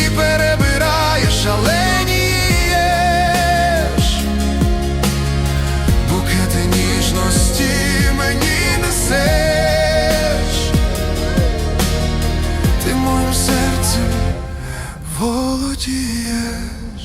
І перебираєш, шаленієш букети ніжності мені несеш, ти моїм серцем володієш.